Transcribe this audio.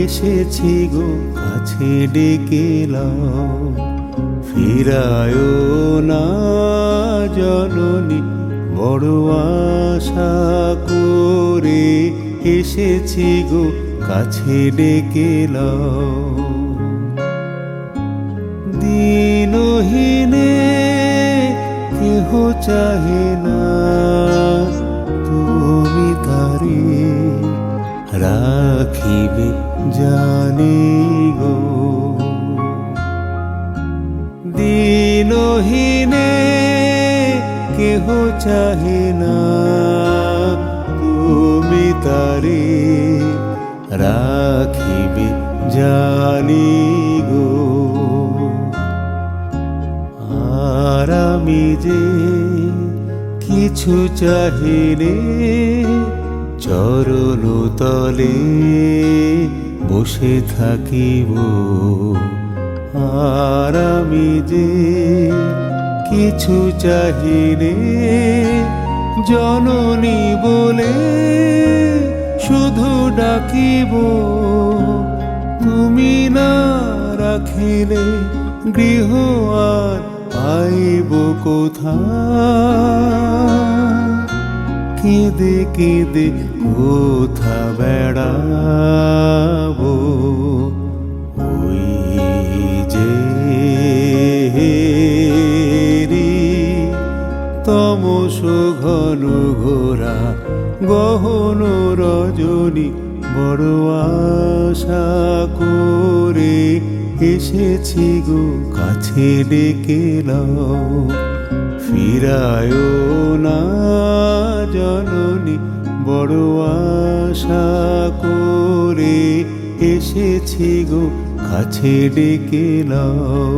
এসেছি গো কাছে ডেকেলাম ফিরায় না জননী, বড় আশা করে এসেছি গো কাছে ডেকেলাম দিনহীনে কেহ চাহে না, তুমি তারে রাখিবে জানি গো। দিনহীনে কেহ চাহে না, তুমি তারে রাখিবে জানি গো। আর আমি যে কিছু চাহিনে চরণ তলে বসে থাকিব। আর আমি যে কিছু চাহিনে জননী বলে শুধু ডাকিব। তুমি না রাখিলে গৃহ আর পাইব কোথা কেঁদে কেঁদে কোথা বেড়াবো? ওই যে রে তমস ঘন ঘোরা গহন রজনী, বড় আশা করে এসেছি গো, কাছে ডেকেলাম ফিরায় না জননী বড় আশা করে এসেছি গো কাছে ডেকেলাম